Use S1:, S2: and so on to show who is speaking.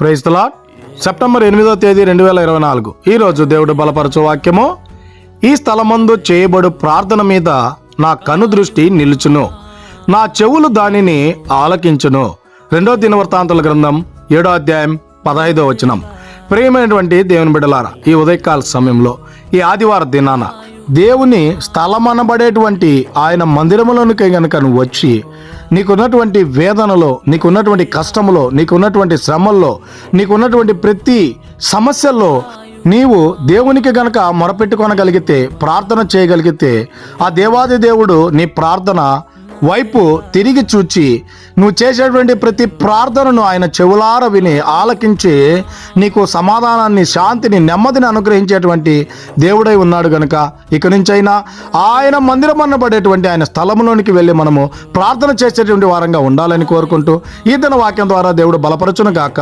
S1: ప్రైస్తలా September ఎనిమిదో తేదీ రెండు వేల ఇరవై నాలుగు. ఈరోజు దేవుడు బలపరచు వాక్యము. ఈ స్థలమందు చేయబడు ప్రార్థన మీద నా కను దృష్టి నిలుచును. నా చెవులు దానిని ఆలకించును. రెండో దినవృత్తాంతల గ్రంథం ఏడో అధ్యాయం పదహైదో వచనం. ప్రియమైనటువంటి దేవుని బిడ్డలారా ఈ ఉదయకాల సమయంలో ఈ ఆదివార దినాన దేవుని స్థలమనబడేటువంటి ఆయన మందిరములోనికి కనుక నువ్వు వచ్చి నీకున్నటువంటి వేదనలో నీకున్నటువంటి కష్టములో నీకున్నటువంటి శ్రమల్లో నీకున్నటువంటి ప్రతి సమస్యల్లో నీవు దేవునికి గనక మొరపెట్టుకొనగలిగితే ప్రార్థన చేయగలిగితే ఆ దేవాది దేవుడు నీ ప్రార్థన వైపు తిరిగి చూచి నువ్వు చేసేటువంటి ప్రతి ప్రార్థనను ఆయన చెవులార విని ఆలకించి నీకు సమాధానాన్ని శాంతిని నెమ్మదిని అనుగ్రహించేటువంటి దేవుడై ఉన్నాడు గనుక ఇక నుంచైనా ఆయన మందిరం అన్నబడేటువంటి ఆయన స్థలంలోనికి వెళ్ళి మనము ప్రార్థన చేసేటువంటి వారంగా ఉండాలని కోరుకుంటూ ఈ దిన వాక్యం ద్వారా దేవుడు బలపరచును గాక